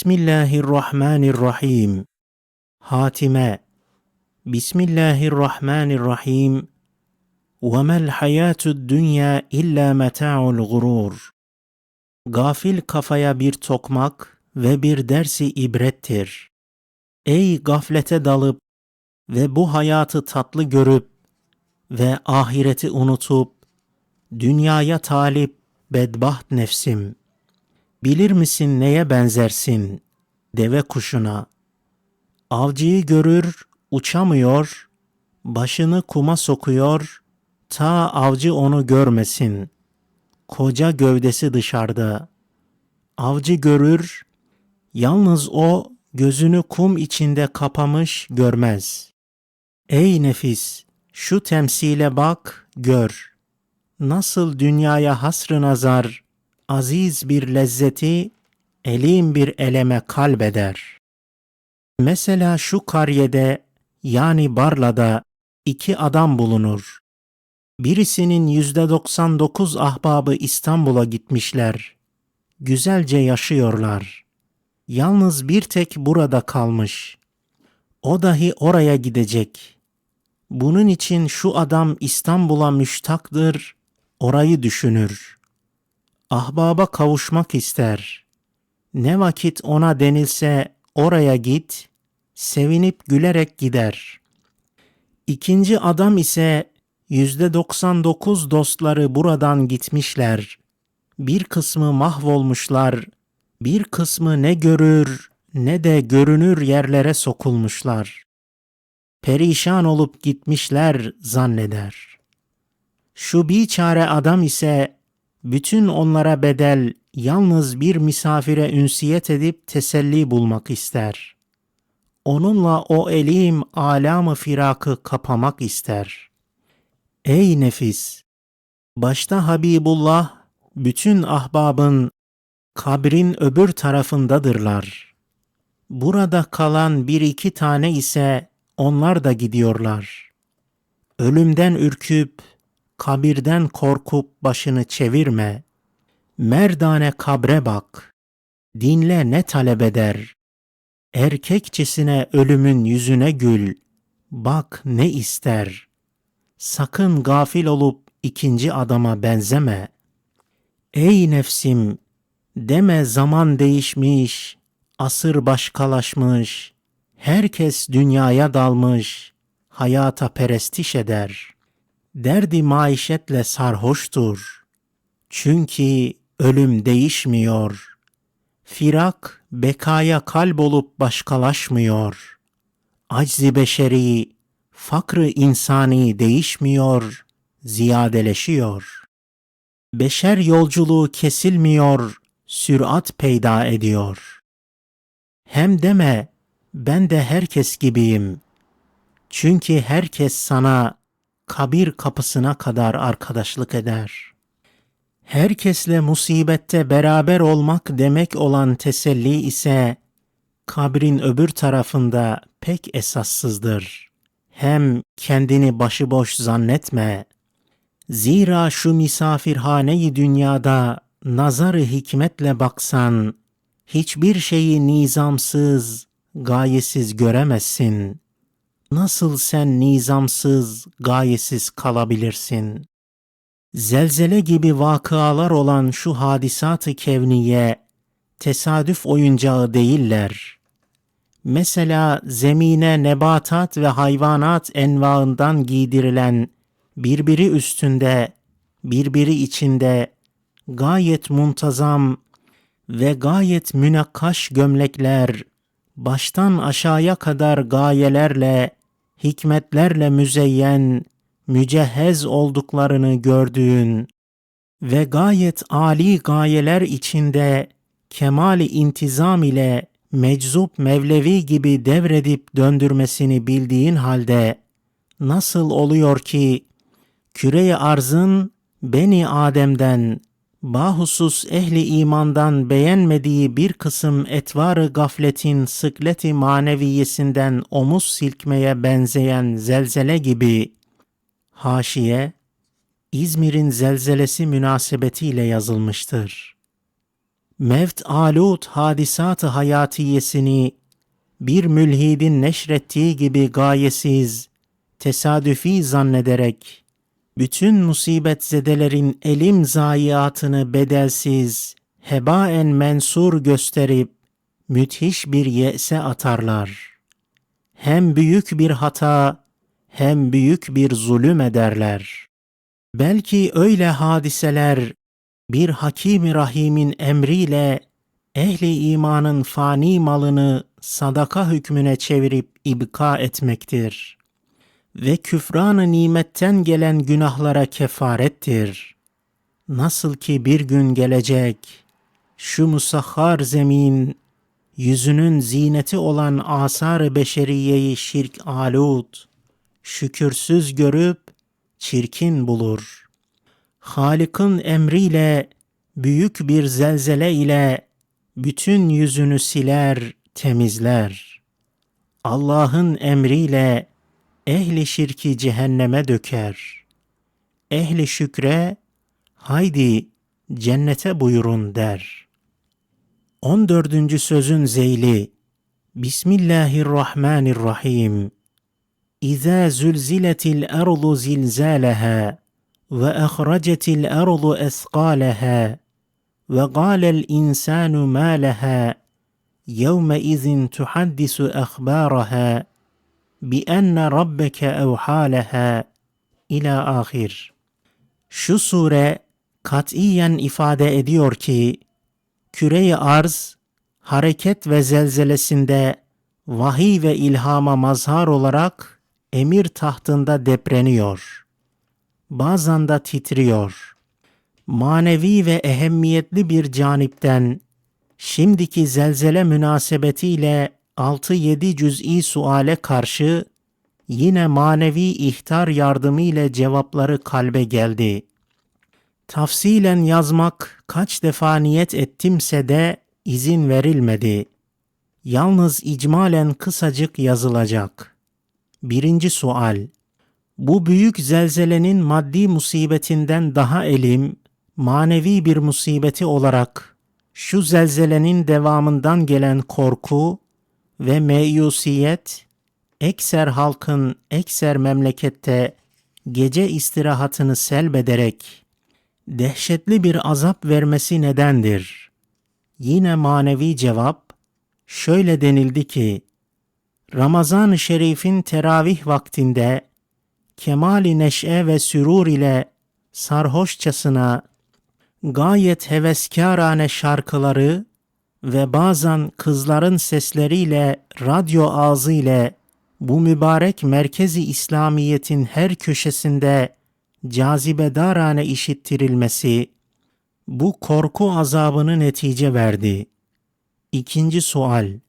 Bismillahirrahmanirrahim. Hatime. Bismillahirrahmanirrahim. وَمَا الْحَيَاتُ الدُّنْيَا illa مَتَاعُ الْغُرُورِ Gafil kafaya bir tokmak ve bir dersi ibrettir. Ey gaflete dalıp ve bu hayatı tatlı görüp ve ahireti unutup dünyaya talip bedbaht nefsim. Bilir misin neye benzersin? Deve kuşuna. Avcıyı görür, uçamıyor, başını kuma sokuyor, ta avcı onu görmesin. Koca gövdesi dışarıda. Avcı görür, yalnız o gözünü kum içinde kapamış görmez. Ey nefis, şu temsile bak, gör. Nasıl dünyaya hasrı nazar, aziz bir lezzeti, elim bir eleme kalbeder. Mesela şu karyede, yani Barla'da iki adam bulunur. Birisinin yüzde 99 ahbabı İstanbul'a gitmişler. Güzelce yaşıyorlar. Yalnız bir tek burada kalmış. O dahi oraya gidecek. Bunun için şu adam İstanbul'a müştaktır, orayı düşünür. Ahbaba kavuşmak ister. Ne vakit ona denilse oraya git, sevinip gülerek gider. İkinci adam ise yüzde 99 dostları buradan gitmişler. Bir kısmı mahvolmuşlar, bir kısmı ne görür ne de görünür yerlere sokulmuşlar. Perişan olup gitmişler zanneder. Şu biçare adam ise bütün onlara bedel yalnız bir misafire ünsiyet edip teselli bulmak ister. Onunla o elim alamı firakı kapamak ister. Ey nefis! Başta Habibullah bütün ahbabın kabrin öbür tarafındadırlar. Burada kalan bir iki tane ise onlar da gidiyorlar. Ölümden ürküp, kabirden korkup başını çevirme. Merdane kabre bak. Dinle ne talep eder. Erkekçesine ölümün yüzüne gül. Bak ne ister. Sakın gafil olup ikinci adama benzeme. Ey nefsim, deme zaman değişmiş, asır başkalaşmış, herkes dünyaya dalmış, hayata perestiş eder. Derdi maişetle sarhoştur. Çünkü ölüm değişmiyor. Firak bekaya kalp olup başkalaşmıyor. Aczi beşeri, fakrı insani değişmiyor, ziyadeleşiyor. Beşer yolculuğu kesilmiyor, sürat peyda ediyor. Hem deme, ben de herkes gibiyim. Çünkü herkes sana kabir kapısına kadar arkadaşlık eder.'' herkesle musibette beraber olmak demek olan teselli ise kabrin öbür tarafında pek esassızdır. Hem kendini başıboş zannetme. Zira şu misafirhaneyi dünyada nazarı hikmetle baksan, hiçbir şeyi nizamsız, gayesiz göremezsin. Nasıl sen nizamsız, gayesiz kalabilirsin?'' zelzele gibi vakıalar olan şu hadisat-ı kevniye tesadüf oyuncağı değiller. Mesela zemine nebatat ve hayvanat envaından giydirilen birbiri üstünde, birbiri içinde gayet muntazam ve gayet münakkaş gömlekler, baştan aşağıya kadar gayelerle, hikmetlerle müzeyyen mücehhez olduklarını gördüğün ve gayet âli gayeler içinde kemali intizam ile meczup Mevlevi gibi devredip döndürmesini bildiğin halde nasıl oluyor ki küre arzın Beni Adem'den bahusus ehli imandan beğenmediği bir kısım etvarı gafletin sıkleti maneviyesinden omuz silkmeye benzeyen zelzele gibi Haşiye, İzmir'in zelzelesi münasebetiyle yazılmıştır. mevt alut hadisat-ı hayatiyesini bir mülhidin neşrettiği gibi gayesiz, tesadüfi zannederek, bütün musibet zedelerin elim zayiatını bedelsiz, hebaen mensur gösterip, müthiş bir yese atarlar. Hem büyük bir hata, hem büyük bir zulüm ederler. Belki öyle hadiseler, bir Hakim-i Rahim'in emriyle ehli imanın fani malını sadaka hükmüne çevirip ibka etmektir. Ve küfranı nimetten gelen günahlara kefarettir. Nasıl ki bir gün gelecek, şu musahhar zemin, yüzünün zineti olan asar-ı beşeriyeyi şirk alut, şükürsüz görüp çirkin bulur. Halık'ın emriyle, büyük bir zelzele ile bütün yüzünü siler, temizler. Allah'ın emriyle ehli şirki cehenneme döker. Ehli şükre haydi cennete buyurun der. 14. sözün zeyli Bismillahirrahmanirrahim İza zulziletil ardu zilzalaha ve ahracetil ardu esqalaha ve galel insanu ma laha yevme izin tuhaddisu ahbaraha bi enne rabbeke evhâleha ila ahir. Şu sure katiyen ifade ediyor ki, küreyi arz, hareket ve zelzelesinde vahiy ve ilhama mazhar olarak emir tahtında depreniyor. Bazen de titriyor. Manevi ve ehemmiyetli bir canipten şimdiki zelzele münasebetiyle 6-7 cüz'i suale karşı yine manevi ihtar yardımı ile cevapları kalbe geldi. Tafsilen yazmak kaç defa niyet ettimse de izin verilmedi. Yalnız icmalen kısacık yazılacak. Birinci sual. Bu büyük zelzelenin maddi musibetinden daha elim, manevi bir musibeti olarak şu zelzelenin devamından gelen korku ve meyusiyet, ekser halkın ekser memlekette gece istirahatını selbederek dehşetli bir azap vermesi nedendir? Yine manevi cevap şöyle denildi ki Ramazan-ı Şerif'in teravih vaktinde kemali neşe ve sürur ile sarhoşçasına gayet heveskârane şarkıları ve bazen kızların sesleriyle radyo ağzı ile bu mübarek merkezi İslamiyet'in her köşesinde cazibedarane işittirilmesi bu korku azabını netice verdi. İkinci sual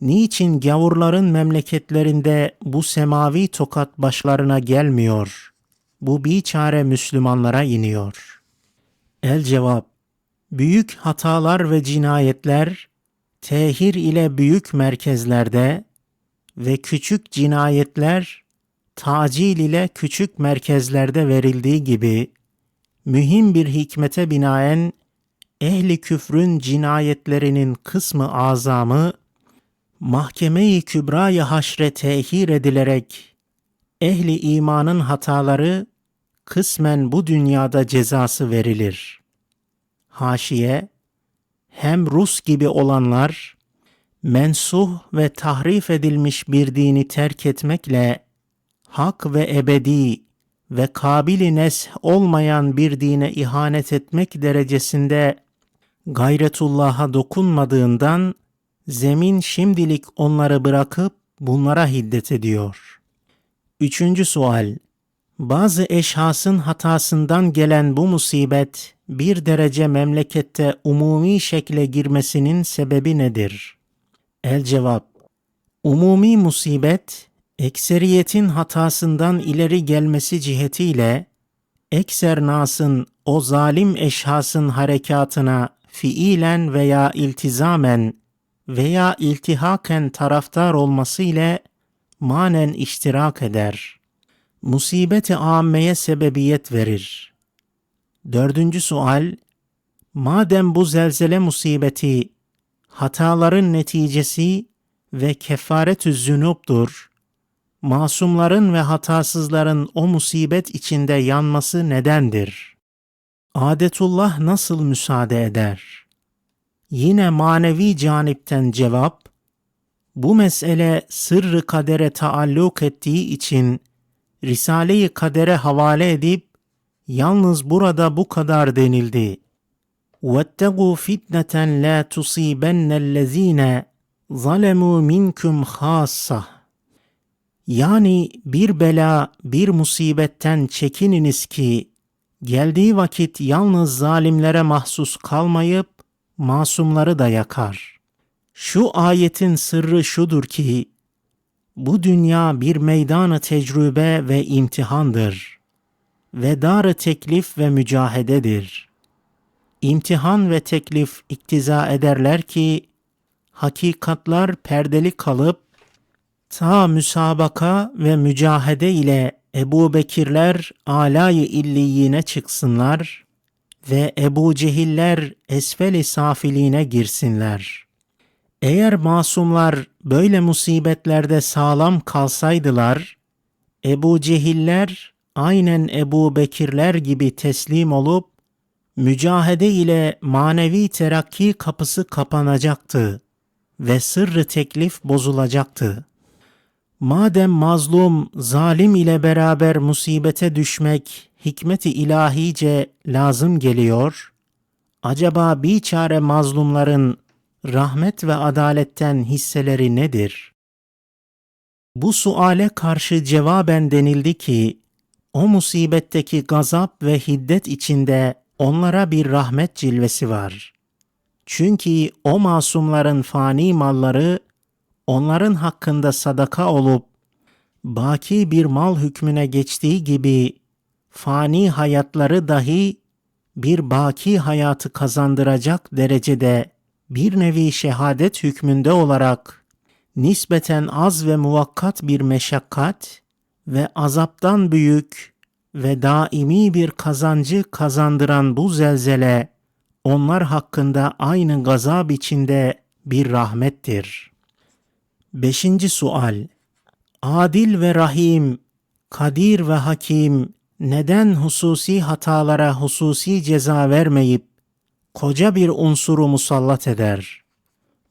Niçin gavurların memleketlerinde bu semavi tokat başlarına gelmiyor? Bu biçare Müslümanlara iniyor.'' El cevap Büyük hatalar ve cinayetler tehir ile büyük merkezlerde ve küçük cinayetler tacil ile küçük merkezlerde verildiği gibi mühim bir hikmete binaen ehli küfrün cinayetlerinin kısmı azamı mahkeme-i kübraya haşre tehir edilerek ehli imanın hataları kısmen bu dünyada cezası verilir. Haşiye, hem Rus gibi olanlar, mensuh ve tahrif edilmiş bir dini terk etmekle, hak ve ebedi ve kabili nes olmayan bir dine ihanet etmek derecesinde gayretullah'a dokunmadığından, zemin şimdilik onları bırakıp bunlara hiddet ediyor. Üçüncü sual, bazı eşhasın hatasından gelen bu musibet bir derece memlekette umumi şekle girmesinin sebebi nedir? El cevap Umumi musibet ekseriyetin hatasından ileri gelmesi cihetiyle ekser nasın o zalim eşhasın harekatına fiilen veya iltizamen veya iltihaken taraftar olması ile manen iştirak eder.'' Musibeti âmmeye sebebiyet verir. Dördüncü sual, Madem bu zelzele musibeti hataların neticesi ve kefaretü zünuptur, masumların ve hatasızların o musibet içinde yanması nedendir? Adetullah nasıl müsaade eder? Yine manevi canipten cevap, bu mesele sırrı kadere taalluk ettiği için Risale-i Kader'e havale edip yalnız burada bu kadar denildi. وَاتَّقُوا فِتْنَةً لَا تُصِيبَنَّ الَّذ۪ينَ ظَلَمُوا مِنْكُمْ خَاصَّةً Yani bir bela, bir musibetten çekininiz ki, geldiği vakit yalnız zalimlere mahsus kalmayıp, masumları da yakar. Şu ayetin sırrı şudur ki, bu dünya bir meydanı tecrübe ve imtihandır. Ve dar teklif ve mücahededir. İmtihan ve teklif iktiza ederler ki, hakikatlar perdeli kalıp, ta müsabaka ve mücahede ile Ebu Bekirler alayı illiyine çıksınlar ve Ebu Cehiller esfeli safiliğine girsinler.'' Eğer masumlar böyle musibetlerde sağlam kalsaydılar, Ebu Cehiller aynen Ebu Bekirler gibi teslim olup, mücahede ile manevi terakki kapısı kapanacaktı ve sırrı teklif bozulacaktı. Madem mazlum, zalim ile beraber musibete düşmek hikmeti ilahice lazım geliyor, acaba bir çare mazlumların rahmet ve adaletten hisseleri nedir? Bu suale karşı cevaben denildi ki, o musibetteki gazap ve hiddet içinde onlara bir rahmet cilvesi var. Çünkü o masumların fani malları onların hakkında sadaka olup baki bir mal hükmüne geçtiği gibi fani hayatları dahi bir baki hayatı kazandıracak derecede bir nevi şehadet hükmünde olarak nispeten az ve muvakkat bir meşakkat ve azaptan büyük ve daimi bir kazancı kazandıran bu zelzele onlar hakkında aynı gazap içinde bir rahmettir. Beşinci sual Adil ve Rahim, Kadir ve Hakim neden hususi hatalara hususi ceza vermeyip koca bir unsuru musallat eder.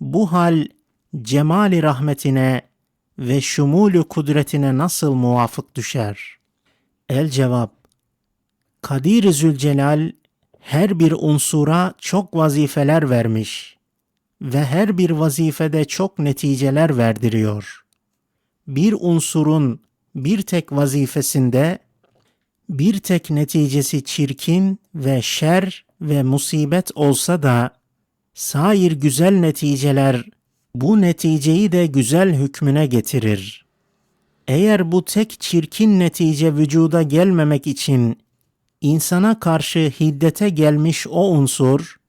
Bu hal cemali rahmetine ve şumulü kudretine nasıl muvafık düşer? El cevap Kadir-i Zülcelal her bir unsura çok vazifeler vermiş ve her bir vazifede çok neticeler verdiriyor. Bir unsurun bir tek vazifesinde bir tek neticesi çirkin ve şer ve musibet olsa da sair güzel neticeler bu neticeyi de güzel hükmüne getirir. Eğer bu tek çirkin netice vücuda gelmemek için insana karşı hiddete gelmiş o unsur,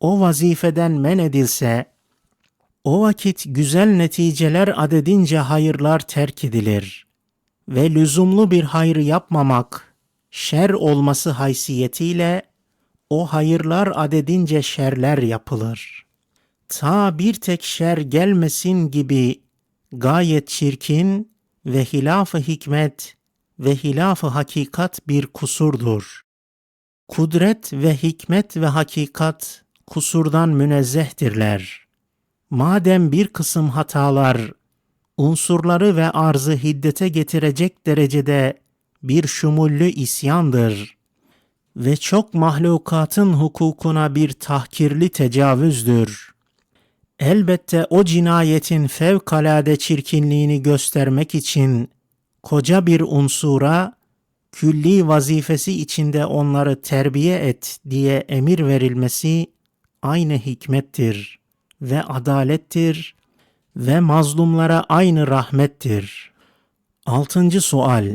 o vazifeden men edilse, o vakit güzel neticeler adedince hayırlar terk edilir ve lüzumlu bir hayır yapmamak, şer olması haysiyetiyle o hayırlar adedince şerler yapılır. Ta bir tek şer gelmesin gibi gayet çirkin ve hilaf-ı hikmet ve hilaf-ı hakikat bir kusurdur. Kudret ve hikmet ve hakikat kusurdan münezzehtirler. Madem bir kısım hatalar unsurları ve arzı hiddete getirecek derecede bir şumullü isyandır ve çok mahlukatın hukukuna bir tahkirli tecavüzdür. Elbette o cinayetin fevkalade çirkinliğini göstermek için koca bir unsura külli vazifesi içinde onları terbiye et diye emir verilmesi aynı hikmettir ve adalettir ve mazlumlara aynı rahmettir. Altıncı sual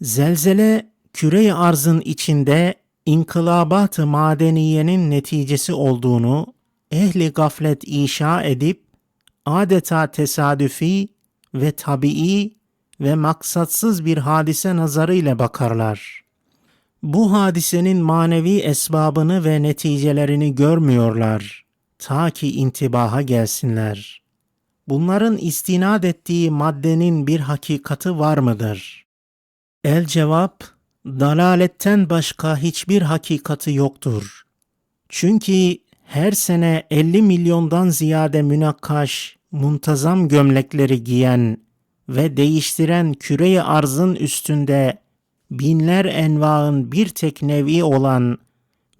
Zelzele küre arzın içinde inkılabat-ı madeniyenin neticesi olduğunu ehli gaflet inşa edip adeta tesadüfi ve tabii ve maksatsız bir hadise nazarıyla bakarlar. Bu hadisenin manevi esbabını ve neticelerini görmüyorlar ta ki intibaha gelsinler. Bunların istinad ettiği maddenin bir hakikati var mıdır? El cevap, dalaletten başka hiçbir hakikati yoktur. Çünkü her sene 50 milyondan ziyade münakkaş, muntazam gömlekleri giyen ve değiştiren küreyi arzın üstünde binler envaın bir tek nevi olan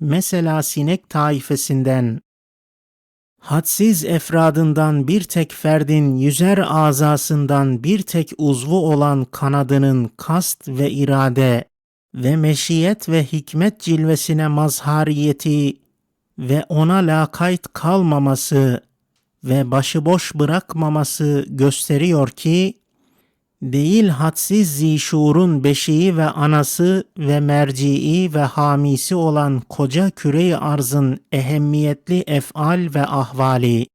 mesela sinek taifesinden hadsiz efradından bir tek ferdin yüzer azasından bir tek uzvu olan kanadının kast ve irade ve meşiyet ve hikmet cilvesine mazhariyeti ve ona lakayt kalmaması ve başıboş bırakmaması gösteriyor ki, değil hadsiz zişurun beşiği ve anası ve merci'i ve hamisi olan koca küreyi arzın ehemmiyetli efal ve ahvali,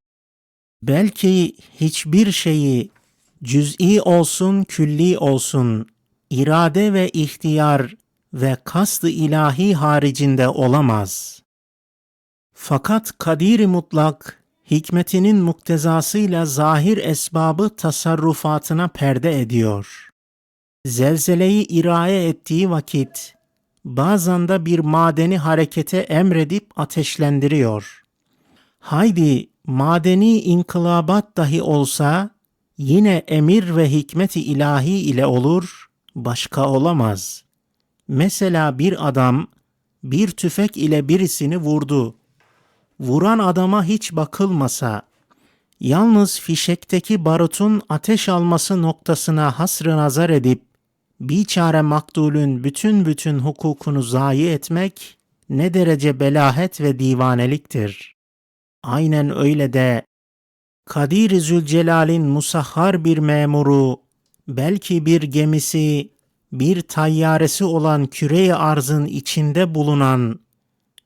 belki hiçbir şeyi cüz'i olsun külli olsun, irade ve ihtiyar ve kast-ı ilahi haricinde olamaz. Fakat kadir mutlak hikmetinin muktezasıyla zahir esbabı tasarrufatına perde ediyor. Zelzeleyi iraye ettiği vakit bazen de bir madeni harekete emredip ateşlendiriyor. Haydi madeni inkılabat dahi olsa yine emir ve hikmeti ilahi ile olur, başka olamaz. Mesela bir adam bir tüfek ile birisini vurdu vuran adama hiç bakılmasa, yalnız fişekteki barutun ateş alması noktasına hasrı nazar edip, biçare maktulün bütün bütün hukukunu zayi etmek, ne derece belahet ve divaneliktir. Aynen öyle de, Kadir-i Zülcelal'in musahhar bir memuru, belki bir gemisi, bir tayyaresi olan küre arzın içinde bulunan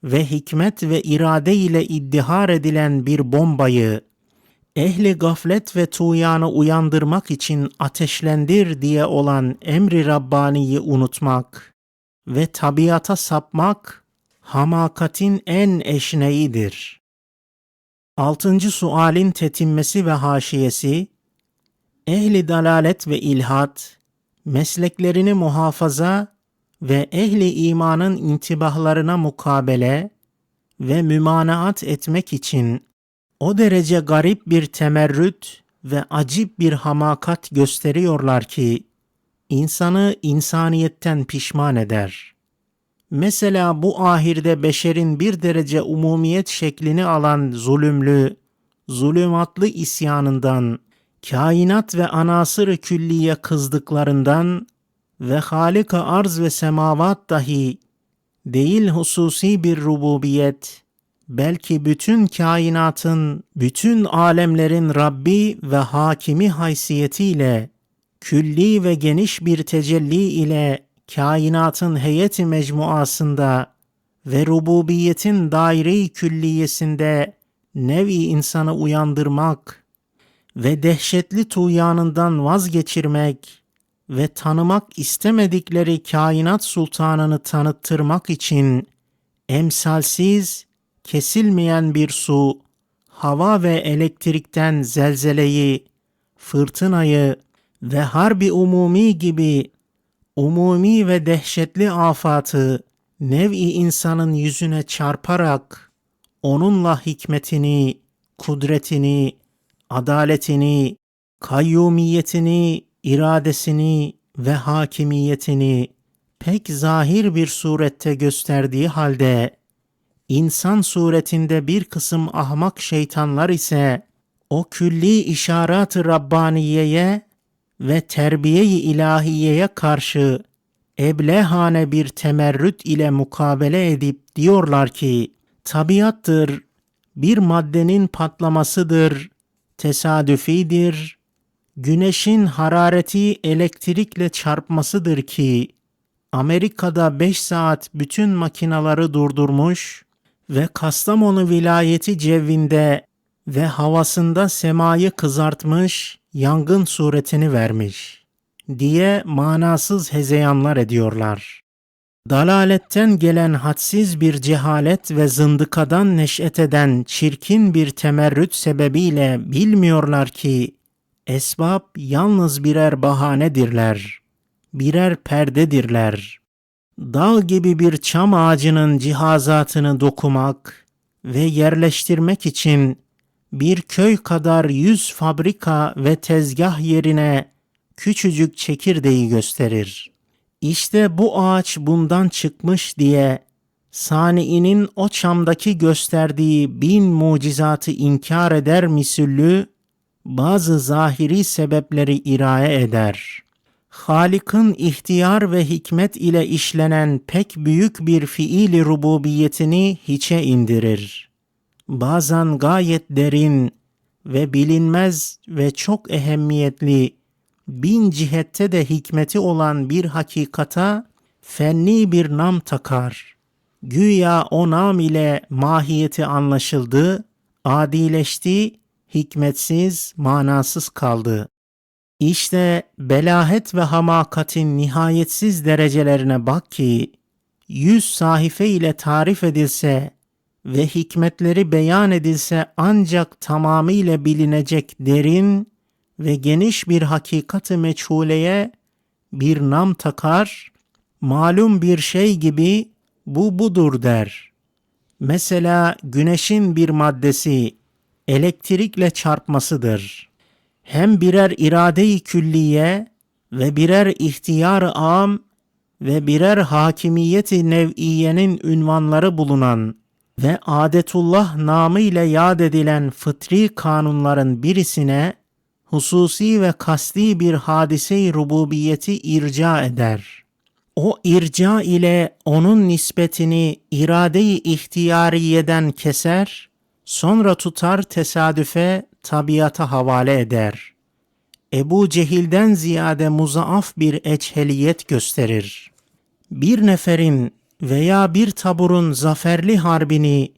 ve hikmet ve irade ile iddihar edilen bir bombayı ehli gaflet ve tuğyanı uyandırmak için ateşlendir diye olan emri Rabbani'yi unutmak ve tabiata sapmak hamakatin en eşneğidir. Altıncı sualin tetinmesi ve haşiyesi, ehli dalalet ve ilhat, mesleklerini muhafaza ve ehli imanın intibahlarına mukabele ve mümanaat etmek için o derece garip bir temerrüt ve acip bir hamakat gösteriyorlar ki insanı insaniyetten pişman eder. Mesela bu ahirde beşerin bir derece umumiyet şeklini alan zulümlü, zulümatlı isyanından, kainat ve anasır külliye kızdıklarından ve Halika arz ve semavat dahi değil hususi bir rububiyet, belki bütün kainatın, bütün alemlerin Rabbi ve hakimi haysiyetiyle, külli ve geniş bir tecelli ile kainatın heyeti mecmuasında ve rububiyetin daire-i külliyesinde nevi insanı uyandırmak ve dehşetli tuğyanından vazgeçirmek ve tanımak istemedikleri kainat sultanını tanıttırmak için emsalsiz, kesilmeyen bir su, hava ve elektrikten zelzeleyi, fırtınayı ve harbi umumi gibi umumi ve dehşetli afatı nev'i insanın yüzüne çarparak onunla hikmetini, kudretini, adaletini, kayyumiyetini iradesini ve hakimiyetini pek zahir bir surette gösterdiği halde insan suretinde bir kısım ahmak şeytanlar ise o külli işaret-ı Rabbaniyeye ve terbiye-i ilahiyeye karşı eblehane bir temerrüt ile mukabele edip diyorlar ki tabiattır, bir maddenin patlamasıdır, tesadüfidir, güneşin harareti elektrikle çarpmasıdır ki Amerika'da 5 saat bütün makinaları durdurmuş ve Kastamonu vilayeti cevvinde ve havasında semayı kızartmış, yangın suretini vermiş diye manasız hezeyanlar ediyorlar. Dalaletten gelen hadsiz bir cehalet ve zındıkadan neş'et eden çirkin bir temerrüt sebebiyle bilmiyorlar ki esbab yalnız birer bahanedirler, birer perdedirler. Dağ gibi bir çam ağacının cihazatını dokumak ve yerleştirmek için bir köy kadar yüz fabrika ve tezgah yerine küçücük çekirdeği gösterir. İşte bu ağaç bundan çıkmış diye Sani'nin o çamdaki gösterdiği bin mucizatı inkar eder misüllü bazı zahiri sebepleri iraye eder. Halik'in ihtiyar ve hikmet ile işlenen pek büyük bir fiili rububiyetini hiçe indirir. Bazen gayet derin ve bilinmez ve çok ehemmiyetli bin cihette de hikmeti olan bir hakikata fenni bir nam takar. Güya o nam ile mahiyeti anlaşıldı, adileşti, hikmetsiz, manasız kaldı. İşte belahet ve hamakatin nihayetsiz derecelerine bak ki, yüz sahife ile tarif edilse ve hikmetleri beyan edilse ancak tamamıyla bilinecek derin ve geniş bir hakikati meçhuleye bir nam takar, malum bir şey gibi bu budur der. Mesela güneşin bir maddesi elektrikle çarpmasıdır. Hem birer irade-i külliye ve birer ihtiyar am ve birer hakimiyeti nev'iyenin ünvanları bulunan ve adetullah namı ile yad edilen fıtri kanunların birisine hususi ve kasti bir hadise-i rububiyeti irca eder. O irca ile onun nispetini irade-i ihtiyariyeden keser, sonra tutar tesadüfe, tabiata havale eder. Ebu Cehil'den ziyade muzaaf bir eçheliyet gösterir. Bir neferin veya bir taburun zaferli harbini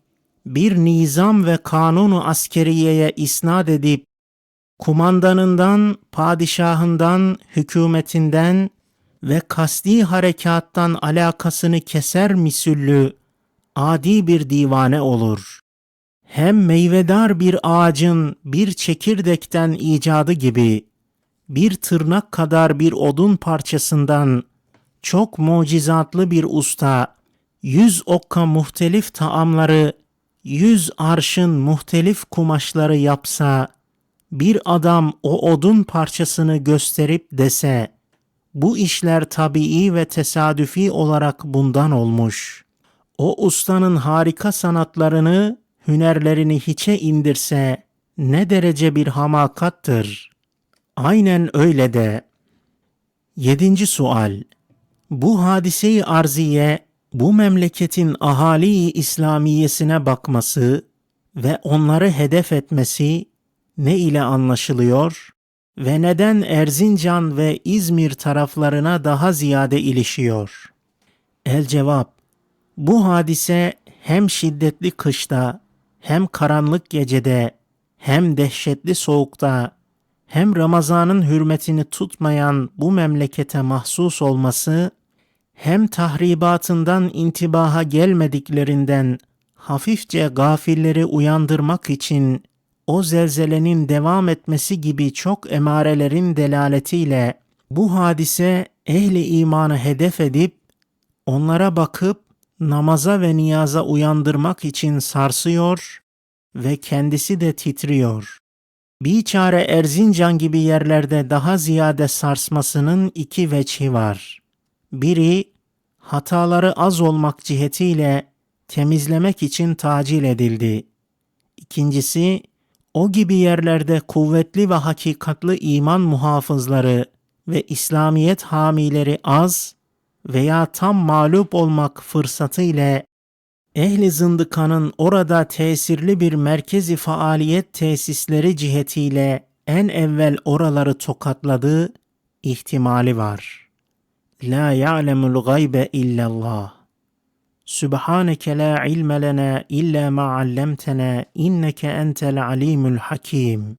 bir nizam ve kanunu askeriyeye isnat edip kumandanından, padişahından, hükümetinden ve kasti harekattan alakasını keser misüllü adi bir divane olur. Hem meyvedar bir ağacın bir çekirdekten icadı gibi bir tırnak kadar bir odun parçasından çok mucizatlı bir usta yüz okka muhtelif taamları yüz arşın muhtelif kumaşları yapsa bir adam o odun parçasını gösterip dese, bu işler tabii ve tesadüfi olarak bundan olmuş. O ustanın harika sanatlarını, hünerlerini hiçe indirse ne derece bir hamakattır. Aynen öyle de. Yedinci sual. Bu hadiseyi arziye, bu memleketin ahali İslamiyesine bakması ve onları hedef etmesi ne ile anlaşılıyor ve neden Erzincan ve İzmir taraflarına daha ziyade ilişiyor? El cevap, bu hadise hem şiddetli kışta, hem karanlık gecede, hem dehşetli soğukta, hem Ramazan'ın hürmetini tutmayan bu memlekete mahsus olması, hem tahribatından intibaha gelmediklerinden hafifçe gafilleri uyandırmak için o zelzelenin devam etmesi gibi çok emarelerin delaletiyle bu hadise ehli imanı hedef edip onlara bakıp namaza ve niyaza uyandırmak için sarsıyor ve kendisi de titriyor. Biçare Erzincan gibi yerlerde daha ziyade sarsmasının iki veçhi var. Biri hataları az olmak cihetiyle temizlemek için tacil edildi. İkincisi o gibi yerlerde kuvvetli ve hakikatlı iman muhafızları ve İslamiyet hamileri az veya tam mağlup olmak fırsatı ile ehli zındıkanın orada tesirli bir merkezi faaliyet tesisleri cihetiyle en evvel oraları tokatladığı ihtimali var. La ya'lemul gaybe illallah. Sübhaneke la ilme lena illa ma allamtena inneke entel alimul hakim.